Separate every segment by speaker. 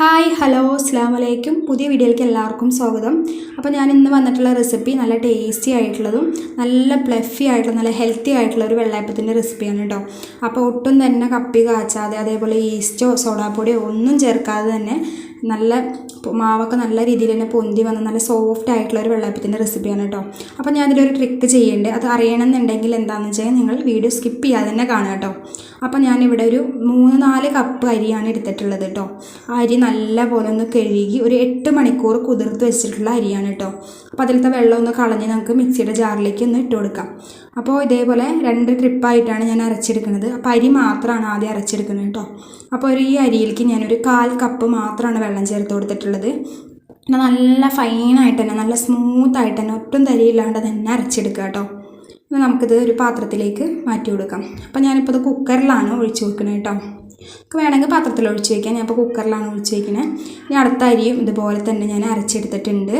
Speaker 1: Hi hello അസ്സാം വലൈക്കും പുതിയ വീഡിയോയിലേക്ക് എല്ലാവർക്കും സ്വാഗതം. അപ്പോൾ ഞാൻ ഇന്ന് വന്നിട്ടുള്ള റെസിപ്പി നല്ല ടേസ്റ്റി ആയിട്ടുള്ളതും നല്ല പ്ലഫി ആയിട്ടുള്ള നല്ല ഹെൽത്തി ആയിട്ടുള്ള ഒരു വെള്ളയപ്പത്തിന്റെ റെസിപ്പിയാണ് കേട്ടോ അപ്പോൾ ഒട്ടും തന്നെ കപ്പി കാച്ചാതെ അതേപോലെ ഈസ്റ്റോ സോഡാപ്പൊടിയോ ഒന്നും ചേർക്കാതെ തന്നെ നല്ല മാവൊക്കെ നല്ല രീതിയിൽ തന്നെ പൊന്തി വന്ന് നല്ല സോഫ്റ്റ് ആയിട്ടുള്ള ഒരു വെള്ളയപ്പത്തിന്റെ റെസിപ്പിയാണ് കേട്ടോ അപ്പോൾ ഞാൻ ട്രിക്ക് ചെയ്യേണ്ടത് അത് അറിയണമെന്നുണ്ടെങ്കിൽ എന്താണെന്ന് വെച്ചാൽ നിങ്ങൾ വീഡിയോ സ്കിപ്പ് ചെയ്യാതെ തന്നെ കാണുക കേട്ടോ അപ്പോൾ ഞാനിവിടെ ഒരു മൂന്ന് നാല് കപ്പ് അരിയാണ് എടുത്തിട്ടുള്ളത് കേട്ടോ അരി നല്ല പോലെ ഒന്ന് കഴുകി ഒരു എട്ട് മണിക്കൂർ കുതിർത്ത് വെച്ചിട്ടുള്ള അരിയാണ് കേട്ടോ അപ്പോൾ അതിലത്തെ വെള്ളം ഒന്ന് കളഞ്ഞ് നമുക്ക് മിക്സിയുടെ ജാറിലേക്ക് ഒന്ന് ഇട്ട് കൊടുക്കാം. അപ്പോൾ ഇതേപോലെ രണ്ട് ട്രിപ്പായിട്ടാണ് ഞാൻ അരച്ചെടുക്കുന്നത്. അപ്പോൾ അരി മാത്രമാണ് ആദ്യം അരച്ചെടുക്കുന്നത് കേട്ടോ. അപ്പോൾ ഒരു ഈ അരിയിലേക്ക് ഞാനൊരു കാൽ കപ്പ് മാത്രമാണ് വെള്ളം ചേർത്ത് കൊടുത്തിട്ടുള്ളത്. നല്ല ഫൈനായിട്ട് തന്നെ നല്ല സ്മൂത്തായിട്ട് തന്നെ ഒട്ടും തരിയില്ലാണ്ട് തന്നെ അരച്ചെടുക്കുക കേട്ടോ. നമുക്കിത് ഒരു പാത്രത്തിലേക്ക് മാറ്റി കൊടുക്കാം. അപ്പോൾ ഞാനിപ്പോൾ ഇത് കുക്കറിലാണ് ഒഴിച്ചു കൊടുക്കുന്നത് കേട്ടോ. നമുക്ക് വേണമെങ്കിൽ പാത്രത്തിൽ ഒഴിച്ച് വയ്ക്കാം ഞാൻ ഇപ്പോൾ കുക്കറിലാണ് ഒഴിച്ച് വയ്ക്കുന്നത് ഇനി അടുത്ത അരിയും ഇതുപോലെ തന്നെ ഞാൻ അരച്ചെടുത്തിട്ടുണ്ട്.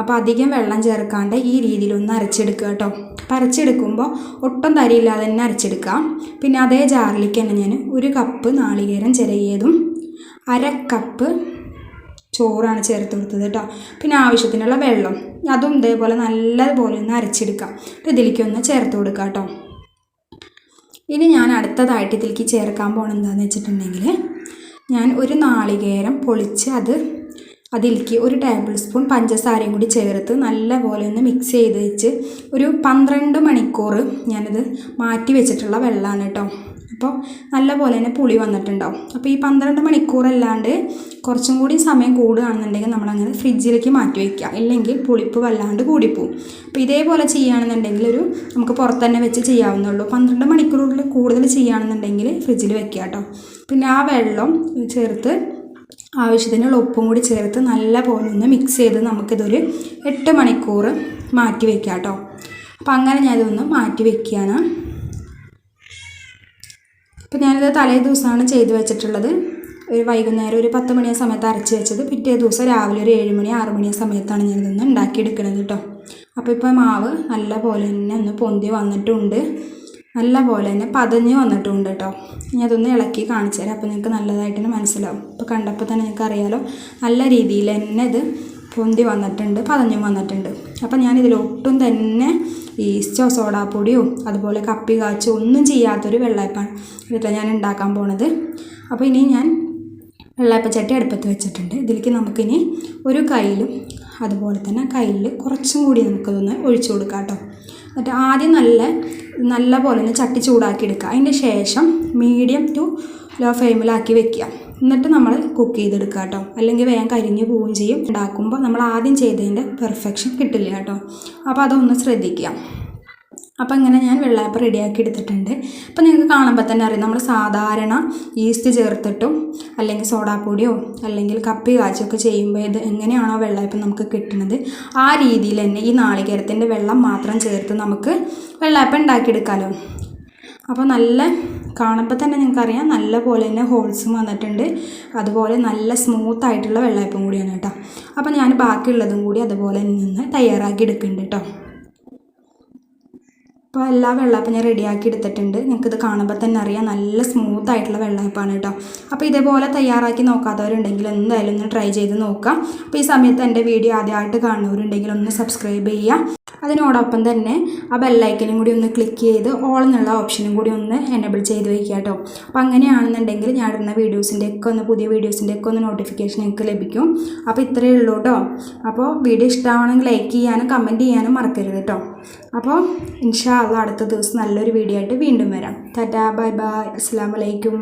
Speaker 1: അപ്പോൾ അധികം വെള്ളം ചേർക്കാണ്ട് ഈ രീതിയിലൊന്ന് അരച്ചെടുക്കുക കേട്ടോ. അപ്പോൾ അരച്ചെടുക്കുമ്പോൾ ഒട്ടും തരിയില്ലാതെ തന്നെ അരച്ചെടുക്കാം പിന്നെ അതേ ജാറിലേക്ക് തന്നെ ഞാൻ ഒരു കപ്പ് നാളികേരം ചിരകിയതും അര കപ്പ് ചോറാണ് ചേർത്ത് കൊടുത്തത് കേട്ടോ. പിന്നെ ആവശ്യത്തിനുള്ള വെള്ളം അതും ഇതേപോലെ നല്ലതുപോലെ ഒന്ന് അരച്ചെടുക്കാം ഇതിലേക്കൊന്ന് ചേർത്ത് കൊടുക്കാം കേട്ടോ. ഇനി ഞാൻ അടുത്തതായിട്ട് ഇതിലേക്ക് ചേർക്കാൻ പോകണം എന്താണെന്ന് വെച്ചിട്ടുണ്ടെങ്കിൽ ഞാൻ ഒരു നാളികേരം പൊളിച്ച് അത് അതിലേക്ക് ഒരു ടേബിൾ സ്പൂൺ പഞ്ചസാരയും കൂടി ചേർത്ത് നല്ലപോലെ ഒന്ന് മിക്സ് ചെയ്ത് വെച്ച് ഒരു പന്ത്രണ്ട് മണിക്കൂർ ഞാനത് മാറ്റി വെച്ചിട്ടുള്ള വെള്ളമാണ് കേട്ടോ. അപ്പോൾ നല്ലപോലെ തന്നെ പുളി വന്നിട്ടുണ്ടാവും. അപ്പോൾ ഈ പന്ത്രണ്ട് മണിക്കൂറല്ലാണ്ട് കുറച്ചും കൂടി സമയം കൂടുകയാണെന്നുണ്ടെങ്കിൽ നമ്മളങ്ങനെ ഫ്രിഡ്ജിലേക്ക് മാറ്റി വയ്ക്കുക ഇല്ലെങ്കിൽ പുളിപ്പ് വല്ലാണ്ട് കൂടിപ്പോവും. അപ്പോൾ ഇതേപോലെ ചെയ്യുകയാണെന്നുണ്ടെങ്കിൽ ഒരു നമുക്ക് പുറത്ത് തന്നെ വെച്ച് ചെയ്യാവുന്നുള്ളൂ പന്ത്രണ്ട് മണിക്കൂറിൽ കൂടുതൽ ചെയ്യുകയാണെന്നുണ്ടെങ്കിൽ ഫ്രിഡ്ജിൽ വെക്കുക കേട്ടോ. പിന്നെ ആ വെള്ളം ചേർത്ത് ആവശ്യത്തിനുള്ള ഉപ്പും കൂടി ചേർത്ത് നല്ല പോലെ ഒന്ന് മിക്സ് ചെയ്ത് നമുക്കിതൊരു എട്ട് മണിക്കൂർ മാറ്റി വെക്കാം കേട്ടോ. അപ്പോൾ അങ്ങനെ ഞാനിതൊന്ന് മാറ്റി വെക്കുകയാണ്. അപ്പോൾ ഞാനിത് തലേ ദിവസമാണ് ചെയ്ത് വെച്ചിട്ടുള്ളത്. ഒരു വൈകുന്നേരം ഒരു പത്ത് മണിയ സമയത്ത് അരച്ച് വെച്ചത്. പിറ്റേ ദിവസം രാവിലെ ഒരു ഏഴ് മണി ആറ് മണിയ സമയത്താണ് ഞാനിതൊന്ന് ഉണ്ടാക്കിയെടുക്കുന്നത് കേട്ടോ. അപ്പോൾ ഇപ്പോൾ മാവ് നല്ല പോലെ തന്നെ ഒന്ന് പൊന്തി വന്നിട്ടുണ്ട്. നല്ല പോലെ തന്നെ പതഞ്ഞ് വന്നിട്ടുണ്ട് കേട്ടോ ഇനി അതൊന്ന് ഇളക്കി കാണിച്ചു തരാം. അപ്പോൾ നിങ്ങൾക്ക് നല്ലതായിട്ട് തന്നെ മനസ്സിലാവും. ഇപ്പോൾ കണ്ടപ്പോൾ തന്നെ നിങ്ങൾക്ക് അറിയാലോ നല്ല രീതിയിൽ തന്നെ ഇത് പൊന്തി വന്നിട്ടുണ്ട് പതഞ്ഞും വന്നിട്ടുണ്ട്. അപ്പം ഞാനിതിൽ ഒട്ടും തന്നെ ഈസ്റ്റോ സോഡാപ്പൊടിയോ അതുപോലെ കപ്പി കാച്ചോ ഒന്നും ചെയ്യാത്തൊരു വെള്ളയപ്പാണ് ഇതിട്ട് ഞാൻ ഉണ്ടാക്കാൻ പോണത്. അപ്പോൾ ഇനി ഞാൻ വെള്ളയപ്പച്ചട്ടി അടുപ്പത്ത് വെച്ചിട്ടുണ്ട്. ഇതിലേക്ക് നമുക്കിനി ഒരു കയ്യിലും അതുപോലെ തന്നെ കയ്യിൽ കുറച്ചും കൂടി നമുക്കതൊന്ന് ഒഴിച്ചു കൊടുക്കാം കേട്ടോ എന്നിട്ട് ആദ്യം നല്ല നല്ല പോലെ ഒന്ന് ചട്ടി ചൂടാക്കി എടുക്കുക അതിന് ശേഷം മീഡിയം ടു ലോ ഫ്ലെയിമിലാക്കി വെക്കുക. എന്നിട്ട് നമ്മൾ കുക്ക് ചെയ്തെടുക്കുക കേട്ടോ. അല്ലെങ്കിൽ വേഗം കരിഞ്ഞു പോവുകയും ചെയ്യും. ഉണ്ടാക്കുമ്പോൾ നമ്മൾ ആദ്യം ചെയ്തതിന്റെ പെർഫെക്ഷൻ കിട്ടില്ല കേട്ടോ. അപ്പോൾ അതൊന്ന് ശ്രദ്ധിക്കുക. അപ്പോൾ ഇങ്ങനെ ഞാൻ വെള്ളയപ്പം റെഡിയാക്കി എടുത്തിട്ടുണ്ട്. അപ്പോൾ നിങ്ങൾക്ക് കാണുമ്പോൾ തന്നെ അറിയാം നമ്മൾ സാധാരണ ഈസ്റ്റ് ചേർത്തിട്ടും അല്ലെങ്കിൽ സോഡാപ്പൊടിയോ അല്ലെങ്കിൽ കപ്പി കാച്ചൊക്കെ ചെയ്യുമ്പോൾ ഇത് എങ്ങനെയാണോ വെള്ളയപ്പം നമുക്ക് കിട്ടുന്നത് ആ രീതിയിൽ തന്നെ ഈ നാളികേരത്തിന്റെ വെള്ളം മാത്രം ചേർത്ത് നമുക്ക് വെള്ളയപ്പം ഉണ്ടാക്കിയെടുക്കാമല്ലോ അപ്പോൾ നല്ല കാണുമ്പോൾ തന്നെ നിങ്ങൾക്കറിയാം നല്ല പോലെ തന്നെ ഹോൾസും വന്നിട്ടുണ്ട്. അതുപോലെ നല്ല സ്മൂത്ത് ആയിട്ടുള്ള വെള്ളയപ്പം കൂടിയാണ് കേട്ടോ. അപ്പോൾ ഞാൻ ബാക്കിയുള്ളതും കൂടി അതുപോലെ നിന്ന് തയ്യാറാക്കി എടുക്കുന്നുണ്ട് കേട്ടോ. അപ്പോൾ എല്ലാ വെള്ളയപ്പം ഞാൻ റെഡിയാക്കി എടുത്തിട്ടുണ്ട്. നിങ്ങൾക്കിത് കാണുമ്പോൾ തന്നെ അറിയാം. നല്ല സ്മൂത്ത് ആയിട്ടുള്ള വെള്ളയപ്പമാണ് കേട്ടോ. അപ്പോൾ ഇതേപോലെ തയ്യാറാക്കി നോക്കാത്തവരുണ്ടെങ്കിൽ എന്തായാലും ഒന്ന് ട്രൈ ചെയ്ത് നോക്കാം. അപ്പോൾ ഈ സമയത്ത് എന്റെ വീഡിയോ ആദ്യമായിട്ട് കാണുന്നവരുണ്ടെങ്കിൽ ഒന്ന് സബ്സ്ക്രൈബ് ചെയ്യുക അതിനോടൊപ്പം തന്നെ ആ ബെല്ലൈക്കനും കൂടി ഒന്ന് ക്ലിക്ക് ചെയ്ത് ഓൾ എന്നുള്ള ഓപ്ഷനും കൂടി ഒന്ന് എനേബിൾ ചെയ്ത് വയ്ക്കുക കേട്ടോ. അപ്പോൾ അങ്ങനെയാണെന്നുണ്ടെങ്കിൽ ഞാൻ ഇടുന്ന വീഡിയോസിന്റെ ഒക്കെ ഒന്ന് പുതിയ വീഡിയോസിന്റെ ഒക്കെ ഒന്ന് നോട്ടിഫിക്കേഷൻ നിങ്ങൾക്ക് ലഭിക്കും. അപ്പോൾ ഇത്രയേ ഉള്ളൂ കേട്ടോ. അപ്പോൾ വീഡിയോ ഇഷ്ടമാണെങ്കിൽ ലൈക്ക് ചെയ്യാനും കമന്റ് ചെയ്യാനും മറക്കരുത് കേട്ടോ. അപ്പോൾ ഇൻഷാ അള്ളാ അടുത്ത ദിവസം നല്ലൊരു വീഡിയോ ആയിട്ട് വീണ്ടും വരാം. ടാറ്റാ ബൈ ബൈ അസ്സാം വലൈക്കും